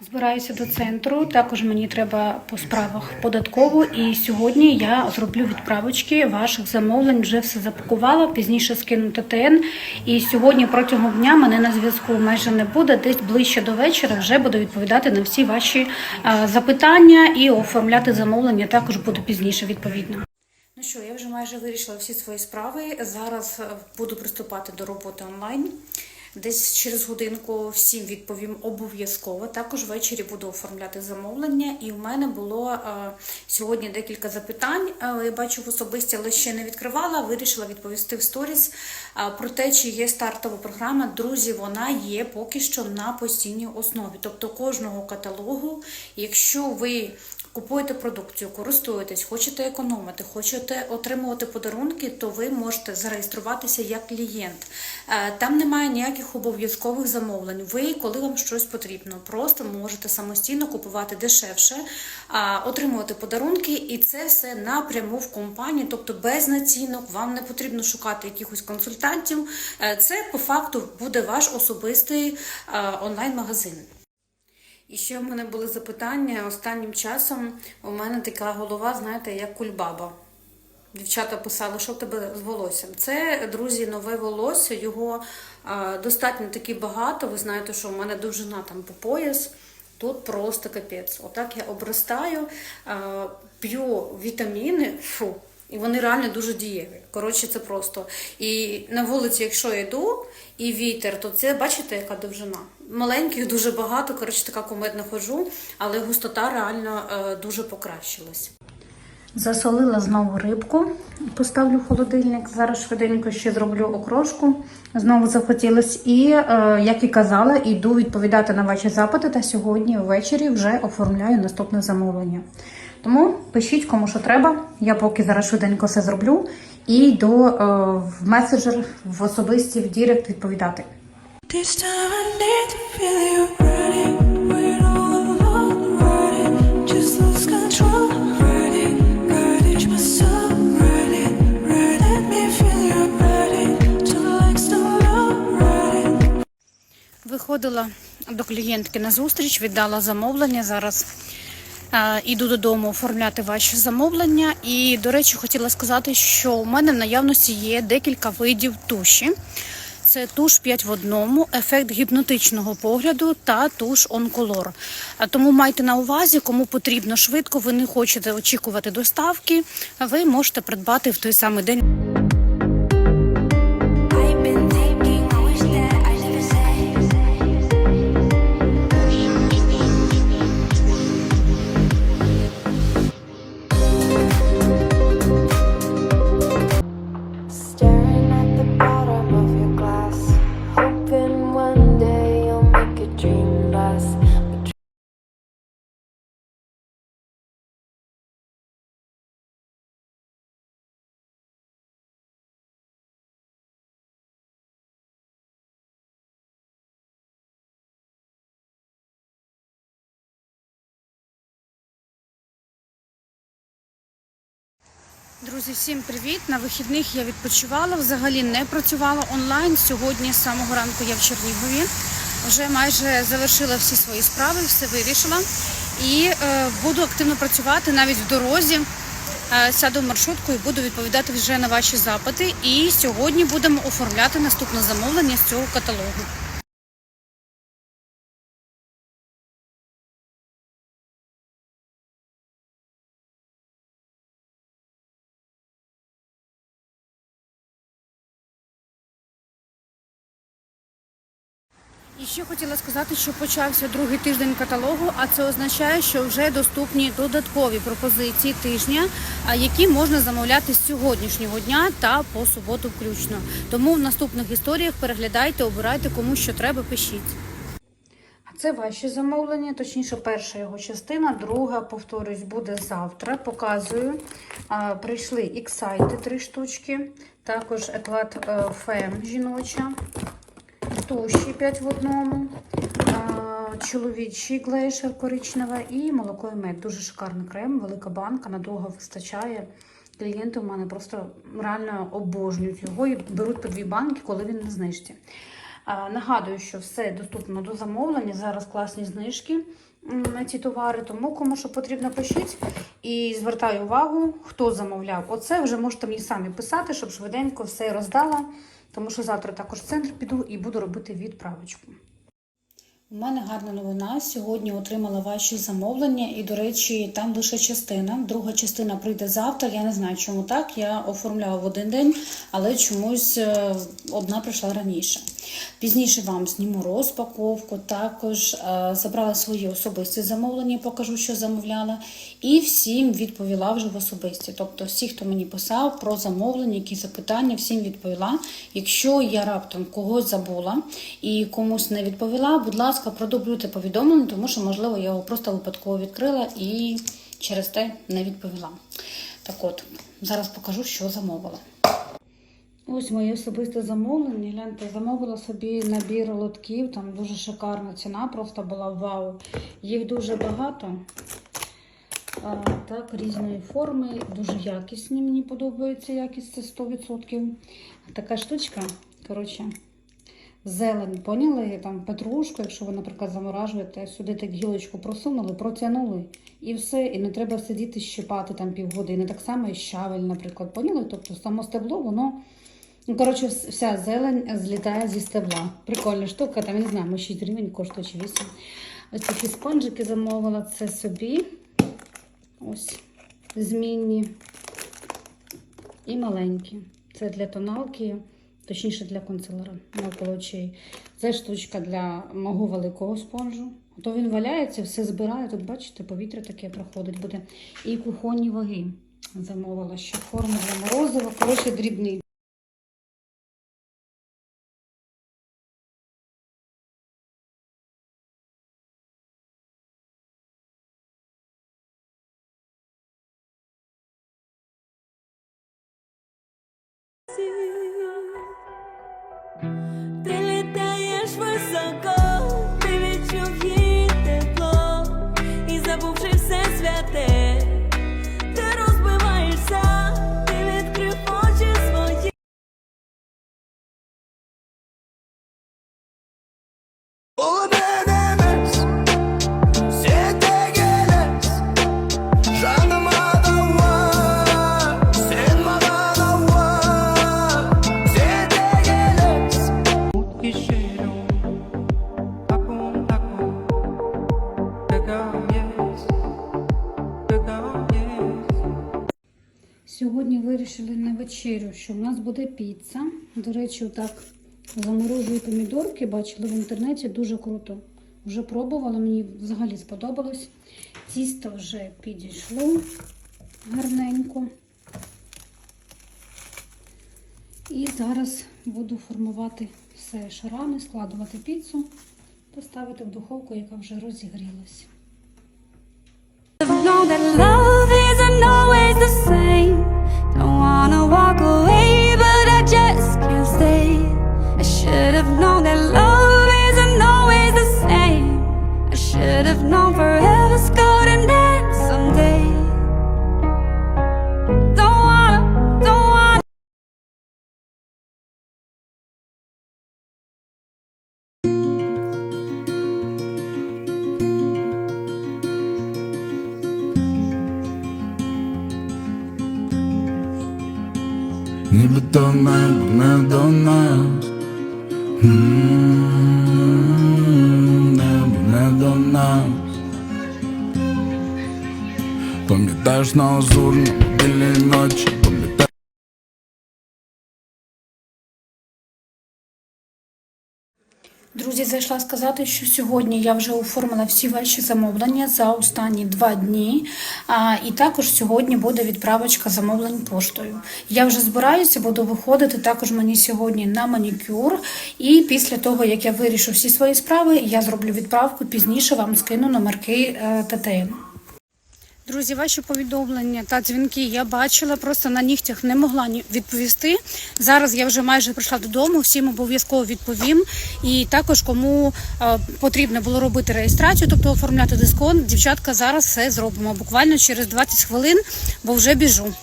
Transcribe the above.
Збираюся до центру. Також мені треба по справах податково. І сьогодні я зроблю відправочки ваших замовлень. Вже все запакувала. Пізніше скину ТТН. І сьогодні протягом дня мене на зв'язку майже не буде. Десь ближче до вечора вже буду відповідати на всі ваші е, запитання і оформляти замовлення. Також буду пізніше відповідно. Ну що, я вже майже вирішила всі свої справи. Зараз е, буду приступати до роботи онлайн. Десь через годинку всім відповім обов'язково. Також ввечері буду оформляти замовлення. І в мене було е, сьогодні декілька запитань. Я бачу в особисті, але ще не відкривала. Вирішила відповісти в сторіс е, про те, чи є стартова програма. Друзі, вона є поки що на постійній основі. Тобто кожного каталогу, якщо ви Купуєте продукцію, користуєтесь, хочете економити, хочете отримувати подарунки, то ви можете зареєструватися як клієнт. Е, Там немає ніяких обов'язкових замовлень. Ви, коли вам щось потрібно, просто можете самостійно купувати дешевше, отримувати подарунки, і це все напряму в компанії, тобто без націнок. Вам не потрібно шукати якихось консультантів. Е, Це по факту буде ваш особистий е, онлайн-магазин. І ще в мене були запитання останнім часом. У мене така голова, знаєте, як кульбаба. Дівчата писали, що в тебе з волоссям. Це, друзі, нове волосся. Його а, достатньо таки багато. Ви знаєте, що в мене довжина там по пояс. Тут просто капець. Отак я обростаю, а, п'ю вітаміни, фу, і вони реально дуже дієві. Коротше, це просто. І на вулиці, якщо я йду, і вітер, то це бачите, яка довжина. Маленьких дуже багато, коротше, така кумедна ходжу, але густота реально е, дуже покращилась. Засолила знову рибку, поставлю в холодильник. Зараз швиденько ще зроблю окрошку. Знову захотілось. І, е, як і казала, йду відповідати на ваші запити. Та сьогодні ввечері вже оформляю наступне замовлення. Тому пишіть кому що треба. Я поки зараз швиденько все зроблю і йду е, в меседжер, в особисті, в Дірект відповідати. Виходила до клієнтки на зустріч, віддала замовлення. Зараз іду додому оформляти ваші замовлення. І, до речі, хотіла сказати, що у мене в наявності є декілька видів туші. Це туш 5 в одному, ефект гіпнотичного погляду та туш онколор. Тому майте на увазі, кому потрібно швидко, ви не хочете очікувати доставки, ви можете придбати в той самий день. Друзі, всім привіт! На вихідних я відпочивала, взагалі не працювала онлайн. Сьогодні з самого ранку я в Чернігові. Вже майже завершила всі свої справи, все вирішила. І е, буду активно працювати навіть в дорозі. Е, сяду в маршрутку і буду відповідати вже на ваші запити. І сьогодні будемо оформляти наступне замовлення з цього каталогу. І ще хотіла сказати, що почався другий тиждень каталогу, а це означає, що вже доступні додаткові пропозиції тижня, які можна замовляти з сьогоднішнього дня та по суботу включно. Тому в наступних історіях переглядайте, обирайте кому що треба, пишіть. Це ваші замовлення, точніше, перша його частина, друга, повторюсь, буде завтра. Показую. Прийшли іксайти три штучки, також еклад е, фем жіноча, туші 5 в одному, чоловічий глейшер коричнева і молоко і мед. Дуже шикарний крем, велика банка, надовго вистачає. Клієнти у мене просто реально обожнюють його і беруть по дві банки, коли він на знижці. Нагадую, що все доступно до замовлення. Зараз класні знижки на ці товари, тому кому що потрібно пишіть. І звертаю увагу, хто замовляв. Оце вже можете мені самі писати, щоб швиденько все роздала. Тому що завтра також в центр піду і буду робити відправочку. У мене гарна новина. Сьогодні отримала ваші замовлення, і, до речі, там лише частина. Друга частина прийде завтра. Я не знаю, чому так. Я оформляла в один день, але чомусь е, одна прийшла раніше. Пізніше вам зніму розпаковку, також е, забрала свої особисті замовлення, покажу, що замовляла, і всім відповіла вже в особисті. Тобто, всі, хто мені писав про замовлення, які запитання, всім відповіла. Якщо я раптом когось забула і комусь не відповіла, будь ласка, продублюйте повідомлення, тому що, можливо, я його просто випадково відкрила і через те не відповіла. Так от, зараз покажу, що замовила. Ось моє особисте замовлення. Гляньте, замовила собі набір лотків, там дуже шикарна ціна, просто була вау. Їх дуже багато. А, так, різної форми, дуже якісні. Мені подобається якість це 100%. Така штучка, коротше, зелень, поняли? Там петрушку, якщо ви, наприклад, заморажуєте, сюди так гілочку просунули, протягнули і все, і не треба сидіти щипати там півгодини. Так само і щавель, наприклад, поняли? Тобто само стебло, воно. Ну, коротше, вся зелень злітає зі стебла. Прикольна штука, там, я не знаю, може 6 гривень коштує чи 8. Ось такі спонжики замовила це собі. Ось змінні і маленькі. Це для тоналки, точніше для консилера навколо очей. Це штучка для мого великого спонжу. То він валяється, все збирає. Тут, бачите, повітря таке проходить буде. І кухонні ваги замовила, ще форму для морозива. Коротше, дрібний. Сьогодні вирішили на вечерю, що в нас буде піца. До речі, так заморожую помідорки, бачили в інтернеті, дуже круто. Вже пробувала, мені взагалі сподобалось. Тісто вже підійшло гарненько. І зараз буду формувати все шарами, складувати піцу, поставити в духовку, яка вже розігрілась. all that love. До небо не до нас. Не до нас. Пам'ятаєш на озурні білі ночі Друзі, зайшла сказати, що сьогодні я вже оформила всі ваші замовлення за останні два дні. А, і також сьогодні буде відправочка замовлень поштою. Я вже збираюся, буду виходити також мені сьогодні на манікюр. І після того, як я вирішу всі свої справи, я зроблю відправку. Пізніше вам скину номерки е, ТТН. Друзі, ваші повідомлення та дзвінки я бачила, просто на нігтях не могла відповісти. Зараз я вже майже прийшла додому, всім обов'язково відповім. І також кому е, потрібно було робити реєстрацію, тобто оформляти дисконт, дівчатка зараз все зробимо буквально через 20 хвилин, бо вже біжу.